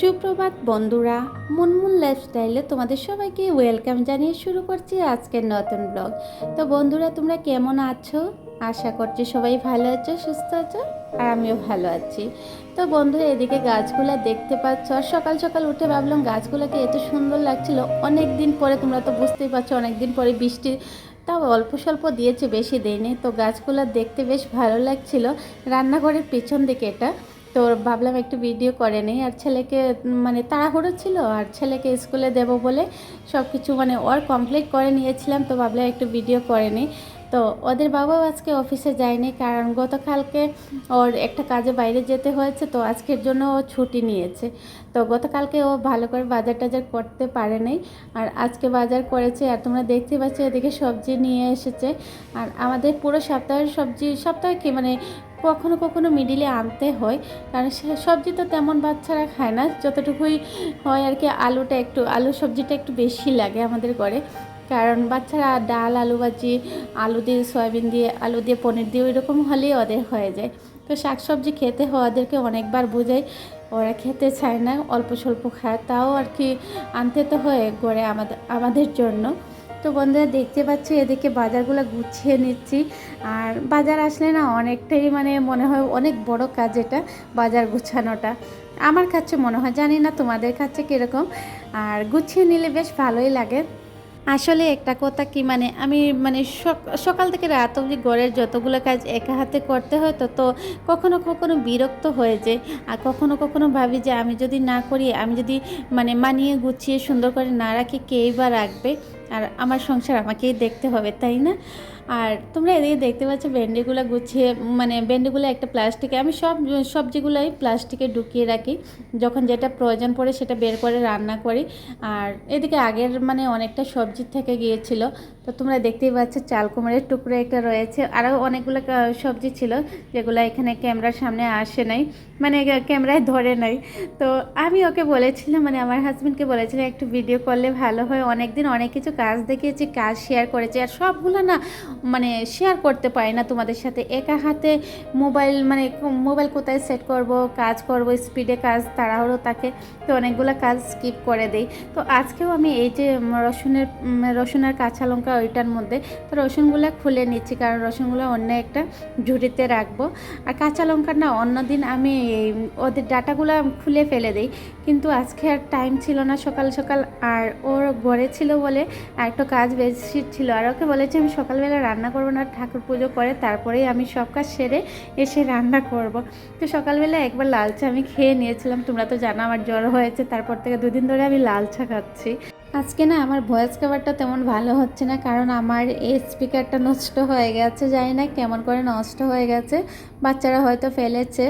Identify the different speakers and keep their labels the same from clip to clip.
Speaker 1: সুপ্রভাত বন্ধুরা, মুনমুন লাইফস্টাইলে তোমাদের সবাইকে ওয়েলকাম জানিয়ে শুরু করছি আজকের নতুন ব্লগ তো বন্ধুরা, তোমরা কেমন আছো? আশা করছি সবাই ভালো আছো, সুস্থ আছো, আর আমিও ভালো আছি। তো বন্ধুরা, এদিকে গাছগুলো দেখতে পাচ্ছ। আর সকাল সকাল উঠে ভাবলাম গাছগুলোকে এত সুন্দর লাগছিল। অনেক দিন পরে তোমরা তো বুঝতেই পারছ অনেক দিন পরে বৃষ্টি। তাও অল্প স্বল্প দিয়েছে, বেশি দেয়নি। তো গাছগুলো দেখতে বেশ ভালো লাগছিল। রান্নাঘরের পেছন দিকে এটা। তো ভাবলাম একটু ভিডিও করে নেই। আর ছেলেকে মানে তাড়াহুড়ো ছিল, আর ছেলেকে স্কুলে দেবো বলে সব কিছু মানে ওর কমপ্লিট করে নিয়েছিলাম, তো ভাবলাম একটু ভিডিও করে নিই। তো ওদের বাবাও আজকে অফিসে যায়নি, কারণ গতকালকে ওর একটা কাজে বাইরে যেতে হয়েছে, তো আজকের জন্য ও ছুটি নিয়েছে। তো গতকালকে ও ভালো করে বাজার টাজার করতে পারে নাই, আর আজকে বাজার করেছে, আর তোমরা দেখতে পাচ্ছ এদিকে সবজি নিয়ে এসেছে। আর আমাদের পুরো সপ্তাহের সবজি, সপ্তাহে কি মানে কখনো কখনো মিডিলে আনতে হয়। কারণ সবজি তো তেমন বাচ্চারা খায় না, যতটুকুই হয় আর কি আলুটা একটু আলু সবজিটা একটু বেশি লাগে আমাদের ঘরে। কারণ বাচ্চারা ডাল, আলু ভাজি, আলু দিয়ে সয়াবিন দিয়ে, আলু দিয়ে পনির দিয়ে ওই রকম হলেই ওদের হয়ে যায়। তো শাকসবজি খেতে ওদেরকে অনেকবার বোঝাই, ওরা খেতে চায় না, অল্প স্বল্প খায়, তাও আর কি আনতে তো হয় গড়ে আমাদের আমাদের জন্য। তো বন্ধুরা দেখতে পাচ্ছি, এদিকে বাজারগুলো গুছিয়ে নিচ্ছি। আর বাজার আসলে না অনেকটাই মানে মনে হয় অনেক বড় কাজ এটা, বাজার গুছানোটা। আমার কাছে মনে হয়, জানি না তোমাদের কাছে কীরকম। আর গুছিয়ে নিলে বেশ ভালোই লাগে। আসলে একটা কথা কি মানে আমি মানে সক- সকাল থেকে রাত অবধি ঘরের যতগুলো কাজ একা হাতে করতে হয়, তো তো কখনো কখনো বিরক্ত হয়ে যায়। আর কখনো কখনো ভাবি যে আমি যদি না করি, আমি যদি মানে মানিয়ে গুছিয়ে সুন্দর করে না রাখি কেই বা রাখবে? আর আমার সংসার আমাকেই দেখতে হবে তাই না? আর তোমরা এদিকে দেখতে পাচ্ছ ভেন্ডিগুলো গুছিয়ে মানে ভেন্ডিগুলো একটা প্লাস্টিকে, আমি সব সবজিগুলোই প্লাস্টিকে ঢুকিয়ে রাখি। যখন যেটা প্রয়োজন পড়ে সেটা বের করে রান্না করি। আর এদিকে আগের মানে অনেকটা সবজি থেকে গিয়েছিল। তো তোমরা দেখতেই পাচ্ছ চাল কুমড়ের টুকরো একটা রয়েছে। আরও অনেকগুলো সবজি ছিল যেগুলো এখানে ক্যামেরার সামনে আসে নাই মানে ক্যামেরায় ধরে নাই। তো আমি ওকে বলেছিলাম মানে আমার হাজব্যান্ডকে বলেছিলাম, একটু ভিডিও করলে ভালো হয়। অনেক দিন অনেক কিছু কাজ দেখিয়েছি, কাজ শেয়ার করেছি। আর সবগুলো না মানে শেয়ার করতে পারি না তোমাদের সাথে। একা হাতে মোবাইল মানে মোবাইল কোথায় সেট করব, কাজ করব স্পিডে কাজ, তাড়াহুড়ো থাকে তো অনেকগুলো কাজ স্কিপ করে দেই। তো আজকেও আমি এই যে রসুনের রসুনের কাঁচা লঙ্কা ওইটার মধ্যে তো রসুনগুলো খুলে নিচ্ছি, কারণ রসুনগুলো অন্য একটা ঝুড়িতে রাখব। আর কাঁচা লঙ্কা না অন্যদিন আমি এই ওদের ডাটাগুলো খুলে ফেলে দিই, কিন্তু আজকে আর টাইম ছিল না সকাল সকাল, আর ওর ঘরে ছিল বলে আর একটু কাজ বেশি ছিল, আর ওকে বলেছি আমি সকালবেলা রান্না করব না, ঠাকুর পুজো করে তারপরেই আমি সব কাজ সেরে এসে রান্না করব। তো সকালবেলা একবার লাল চা আমি খেয়ে নিয়েছিলাম, তোমরা তো জানো আমার জ্বর হয়েছে, তারপর থেকে দুদিন ধরে আমি লাল চা খাচ্ছি। আজকে না আমার ভয়েস কভারটা তেমন ভালো হচ্ছে না, কারণ আমার এই স্পিকারটা নষ্ট হয়ে গেছে, জানি না কেমন করে নষ্ট হয়ে গেছে। বাচ্চারা হয়তো ফেলেছে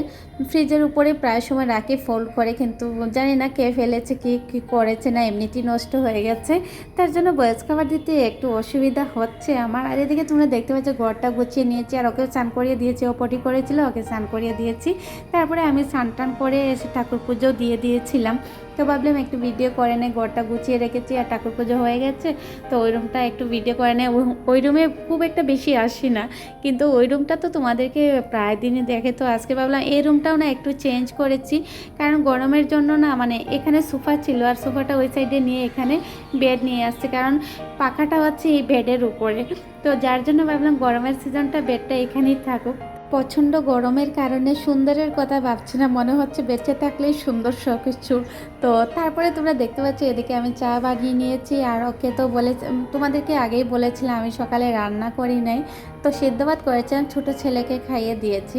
Speaker 1: ফ্রিজের উপরে প্রায় সময় রাখি ফোল্ড করে, কিন্তু জানি না কে ফেলেছে, কি কি করেছে না, এমনিতেই নষ্ট হয়ে গেছে। তার জন্য ভয়েস কভার দিতে একটু অসুবিধা হচ্ছে আমার। আর এদিকে তোমরা দেখতে পাচ্ছ, ঘরটা গুছিয়ে নিয়েছি, আর ওকে স্নান করিয়ে দিয়েছি, ও পটি করেছিল, ওকে স্নান করিয়ে দিয়েছি। তারপরে আমি স্নান টান করে এসে ঠাকুর পুজো দিয়ে দিয়েছিলাম। তো ভাবলাম একটু ভিডিও করে নেয় ঘরটা গুছিয়ে রেখেছি আর ঠাকুর পুজো হয়ে গেছে। তো ওই রুমটা একটু ভিডিও করে নেয় ওই- রুমে খুব একটা বেশি আসি না। কিন্তু ওই রুমটা তো তোমাদেরকে প্রায় দিনই দেখে। তো আজকে ভাবলাম এই রুমটাও না একটু চেঞ্জ করেছি। কারণ গরমের জন্য না মানে এখানে সোফা ছিল আর সোফাটা ওই সাইডে নিয়ে এখানে বেড নিয়ে আসছে। কারণ পাখাটা হচ্ছে এই বেডের উপরে। তো যার জন্য ভাবলাম গরমের সিজনটা বেডটা এখানেই থাকুক। প্রচণ্ড গরমের কারণে সুন্দরের কথা ভাবছি না, মনে হচ্ছে বেঁচে থাকলেই সুন্দর সব কিছু তো তারপরে তোমরা দেখতে পাচ্ছ, এদিকে আমি চা বাগিয়ে নিয়েছি, আর ওকে তো বলে তোমাদেরকে আগেই বলেছিলাম, আমি সকালে রান্না করি নাই। তো সিদ্ধবাদ ভাত করেছিলাম, ছোটো ছেলেকে খাইয়ে দিয়েছি।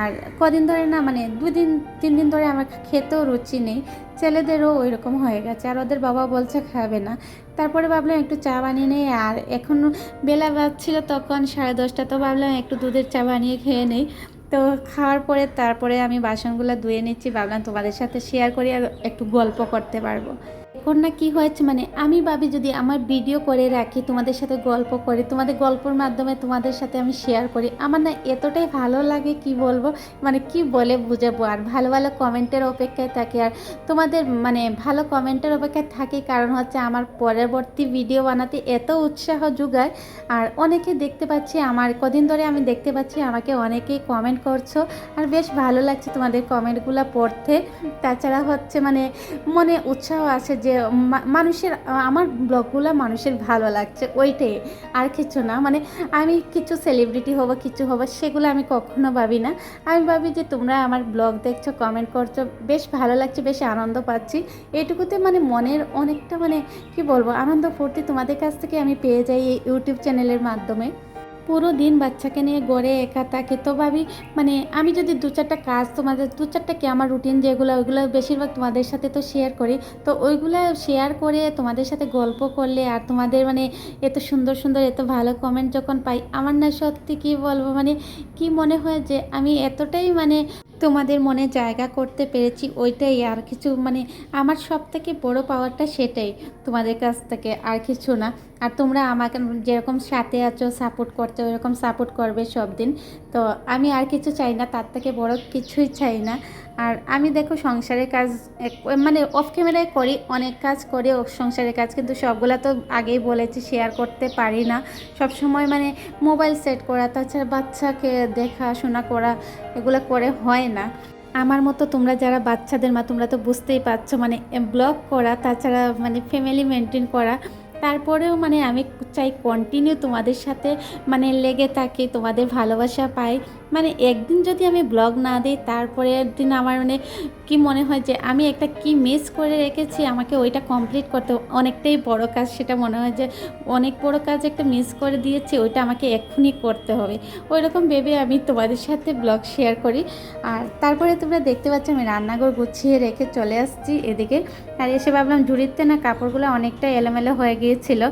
Speaker 1: আর কদিন ধরে না মানে দুদিন তিন দিন ধরে আমার খেতেও রুচি নেই, ছেলেদেরও ওই রকম হয়ে গেছে, আর ওদের বাবা বলছে খাবে না। তারপরে ভাবলাম একটু চা বানিয়ে নেই, আর এখন বেলা বাজছিল তখন সাড়ে দশটা, তো ভাবলাম একটু দুধের চা বানিয়ে খেয়ে নেই। তো খাওয়ার পরে তারপরে আমি বাসনগুলো ধুয়ে নিচ্ছি, ভাবলাম তোমাদের সাথে শেয়ার করি আর একটু গল্প করতে পারব। এখন না কি হয়েছে মানে আমি ভাবি যদি আমার ভিডিও করে রাখি, তোমাদের সাথে গল্প করি, তোমাদের গল্পের মাধ্যমে তোমাদের সাথে আমি শেয়ার করি, আমার না এতটাই ভালো লাগে কি বলব মানে কি বলে বুঝাবো, আর ভালো ভালো কমেন্টের অপেক্ষায় থাকি, আর তোমাদের মানে ভালো কমেন্টের অপেক্ষায় থাকি কারণ হচ্ছে আমার পরবর্তী ভিডিও বানাতে এত উৎসাহ যোগায়, আর অনেকে দেখতে পাচ্ছি, আমার কদিন ধরে আমি দেখতে পাচ্ছি আমাকে অনেকেই কমেন্ট করছ, আর বেশ ভালো লাগছে তোমাদের কমেন্টগুলো পড়তে, তাছাড়া হচ্ছে মানে মনে উৎসাহ আছে যে মানুষের, আমার ব্লগগুলো মানুষের ভালো লাগছে, ওইটাই। আর কিছু না মানে আমি কিছু সেলিব্রিটি হব, কিছু হব, সেগুলো আমি কখনো ভাবি না। আমি ভাবি যে তোমরা আমার ব্লগ দেখছ কমেন্ট করছ, বেশ ভালো লাগছে, বেশ আনন্দ পাচ্ছি। এটুকুতে মানে মনের অনেকটা মানে কি বলব, আনন্দ ফুর্তি তোমাদের কাছ থেকে আমি পেয়ে যাই এই ইউটিউব চ্যানেলের মাধ্যমে। পুরো দিন বাচ্চাকে নিয়ে গড়ে একা থাকে। তো ভাবি মানে আমি যদি দু চারটা কাজ তোমাদের, দু চারটা কি আমার রুটিন যেগুলো, ওইগুলো বেশিরভাগ তোমাদের সাথে তো শেয়ার করি। তো ওইগুলো শেয়ার করে তোমাদের সাথে গল্প করলে আর তোমাদের মানে এত সুন্দর সুন্দর, এত ভালো কমেন্ট যখন পাই, আমার না সত্যি কি বলব মানে কি মনে হয় যে আমি এতটাই মানে তোমাদের মনে জায়গা করতে পেরেছি, ওইটাই আর কিছু মানে আমার সব থেকে বড় পাওয়ারটা সেটাই তোমাদের কাছ থেকে, আর কিছু না। আর তোমরা আমাকে যেরকম সাথে আছো সাপোর্ট করতে ওরকম সাপোর্ট করবে সব দিন। তো আমি আর কিছু চাই না, তার থেকে বড় কিছুই চাই না। আর আমি দেখো সংসারের কাজ মানে অফ ক্যামেরায় করি, অনেক কাজ করে সংসারের কাজ, কিন্তু সবগুলা তো আগেই বলেছি শেয়ার করতে পারি না। সব সময় মানে মোবাইল সেট করা, তাছাড়া বাচ্চাকে দেখাশোনা করা, এগুলো করে হয় না। আমার মতো তোমরা যারা বাচ্চাদের মা, তোমরা তো বুঝতেই পারছ মানে ব্লগ করা, তাছাড়া মানে ফ্যামিলি মেনটেন করা তারপরেও মানে আমি চাই কন্টিনিউ তোমাদের সাথে মানে লেগে থাকি, তোমাদের ভালোবাসা পাই। মানে একদিন যদি আমি ব্লগ না দিই, তারপরের দিন আমার মানে কি মনে হয় যে আমি একটা কি মিস করে রেখেছি, আমাকে ওইটা কমপ্লিট করতে অনেকটাই বড় কাজ। সেটা মনে হয় যে অনেক বড় কাজ একটা মিস করে দিয়েছি, ওইটা আমাকে এক্ষুনি করতে হবে। ওই রকম ভেবে আমি তোমাদের সাথে ব্লগ শেয়ার করি। আর তারপরে তোমরা দেখতে পাচ্ছ আমি রান্নাঘর গুছিয়ে রেখে চলে আসছি এদিকে। আর এসে ভাবলাম ঝুড়িতে না কাপড়গুলো অনেকটা এলোমেলো হয়ে গিয়েছিল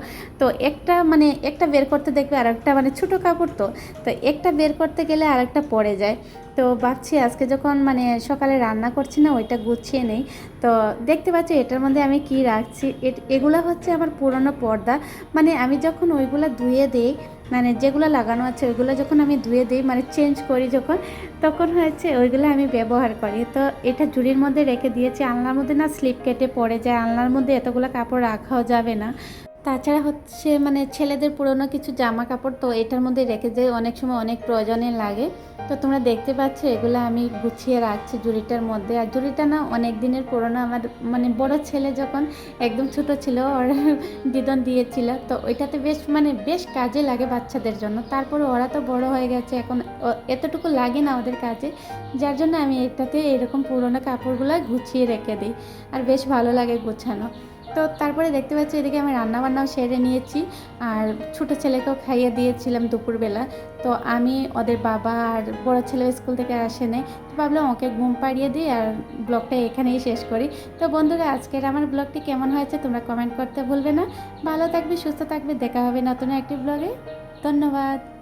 Speaker 1: তো একটা মানে একটা বের করতে দেখবে আর একটা মানে ছোটো কাপড় তো। তো একটা বের করতে গেলে আর একটা পড়ে যায়। তো ভাবছি আজকে যখন মানে সকালে রান্না করছি না, ওইটা গুছিয়ে নেই। তো দেখতে পাচ্ছি এটার মধ্যে আমি কি রাখছি? এগুলো হচ্ছে আমার পুরনো পর্দা। মানে আমি যখন ওইগুলো ধুয়ে দিই মানে যেগুলো লাগানো আছে ওইগুলো যখন আমি ধুয়ে দিই মানে চেঞ্জ করি যখন, তখন হয়েছে ওইগুলো আমি ব্যবহার করি। তো এটা ঝুড়ির মধ্যে রেখে দিয়েছি। আলনার মধ্যে না স্লিপ কেটে পড়ে যায়। আলনার মধ্যে এতগুলো কাপড় রাখাও যাবে না। তাছাড়া হচ্ছে মানে ছেলেদের পুরনো কিছু জামা কাপড় তো এটার মধ্যে রেখে যে অনেক সময় অনেক প্রয়োজনে লাগে। তো তোমরা দেখতে পাচ্ছ এগুলো আমি গুছিয়ে রাখছি জুড়িটার মধ্যে। আর জুড়িটা না অনেক দিনের পুরনো। আমার মানে বড় ছেলে যখন একদম ছোট ছিল, ওর দিদন দিয়েছিল। তো ওইটাতে বেশ মানে বেশ কাজে লাগে বাচ্চাদের জন্য। তারপরে ওরা তো বড় হয়ে গেছে। এখন এতটুকু লাগে না ওদের কাজে। যার জন্য আমি এটাতে এরকম পুরনো কাপড়গুলো গুছিয়ে রেখে দিই। আর বেশ ভালো লাগে গোছানো। তো তারপরে দেখতে পাচ্ছি এদিকে আমি রান্নাবান্নাও সেরে নিয়েছি আর ছোটো ছেলেকেও খাইয়ে দিয়েছিলাম দুপুরবেলা। তো আমি ওদের বাবা আর বড় ছেলে স্কুল থেকে আসে নেই। তো ভাবলাম ওকে ঘুম পাড়িয়ে দিই আর ব্লগটা এখানেই শেষ করি। তো বন্ধুরা, আজকের আমার ব্লগটি কেমন হয়েছে তোমরা কমেন্ট করতে ভুলবে না। ভালো থাকবে, সুস্থ থাকবে, দেখা হবে নতুন একটি ব্লগে। ধন্যবাদ।